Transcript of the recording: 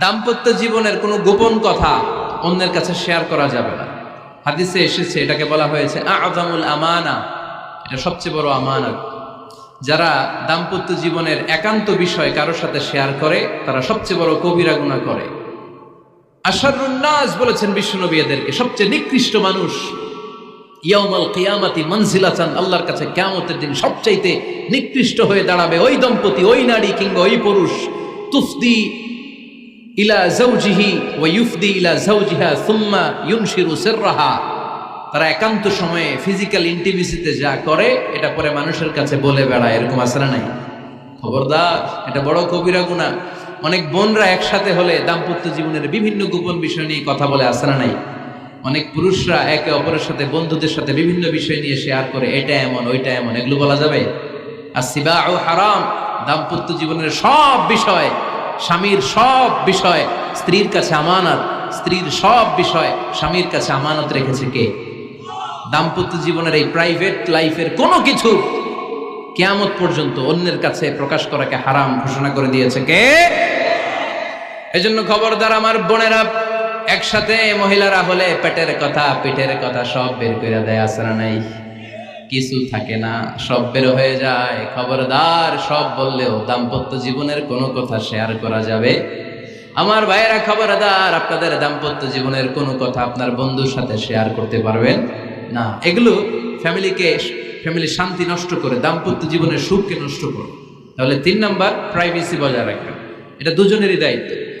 দাম্পত্য জীবনের কোনো গোপন কথা অন্যের কাছে শেয়ার করা যাবে না। হাদিসে এসেছে, এটাকে বলা হয়েছে, আজামুল আমানা এটা সবচেয়ে বড় আমানত। যারা দাম্পত্য জীবনের একান্ত বিষয় কারোর সাথে শেয়ার করে, তারা সবচেয়ে বড় কবিরা গুণা করে। আশারুন্নাস বলেছেন বিশ্বনবী এদেরকে, সবচেয়ে নিকৃষ্ট মানুষ। ইয়াউমাল কিয়ামাতি মনজিলাতান, আল্লাহর কাছে কেয়ামতের দিন সবচাইতে নিকৃষ্ট হয়ে দাঁড়াবে ওই দম্পতি, ওই নারী কিংবা ওই পুরুষ। তুফদি ইলা জাওজিহি ওয়া ইউফদি ইলা জাওজিহা সুম্মা ইউনশিরু সিররাহা। তারা একান্ত সময়ে ফিজিক্যাল ইন্টিমেসিতে যা করে, এটা পরে মানুষের কাছে বলে বেড়ায়, এরকম আসলে নাই? খবরদার, এটা বড় কবিরা গুণা। অনেক বোনরা একসাথে হলে দাম্পত্য জীবনের বিভিন্ন গোপন বিষয় নিয়ে কথা বলে আসরা নাই? অনেক পুরুষরা একে অপরের সাথে, বন্ধুদের সাথে বিভিন্ন বিষয় নিয়ে শেয়ার করে, এটা এমন, ওইটা এমন, এগুলো বলা যাবে? আর সিবা ও হারাম, দাম্পত্য জীবনের সব বিষয় স্বামীর সব বিষয়, স্ত্রীর কাছে আমানত, স্ত্রীর সব বিষয় স্বামীর কাছে আমানত রেখেছে কে? দাম্পত্য জীবনের এই প্রাইভেট লাইফের কোনো কিছু কেয়ামত পর্যন্ত অন্যের কাছে প্রকাশ করাকে হারাম ঘোষণা করে দিয়েছে কে? এজন্য খবরদার আমার বোনেরা, একসাথে মহিলারা হলে পেটের কথা পেটের কথা সব বের করে দেয় আসরা নাই? কিছু থাকে না, সব বের হয়ে যায়। খবরদার সব বললেও দাম্পত্য জীবনের কোনো কথা শেয়ার করা যাবে? আমার ভাইয়েরা খবরদার, আপনাদের দাম্পত্য জীবনের কোনো কথা আপনার বন্ধুর সাথে শেয়ার করতে পারবেন? না, এগুলো ফ্যামিলিকে ফ্যামিলি শান্তি নষ্ট করে, দাম্পত্য জীবনের সুখকে নষ্ট করে তাহলে তিন নাম্বার প্রাইভেসি বজায় রাখবেন। এটা দুজনেরই দায়িত্ব।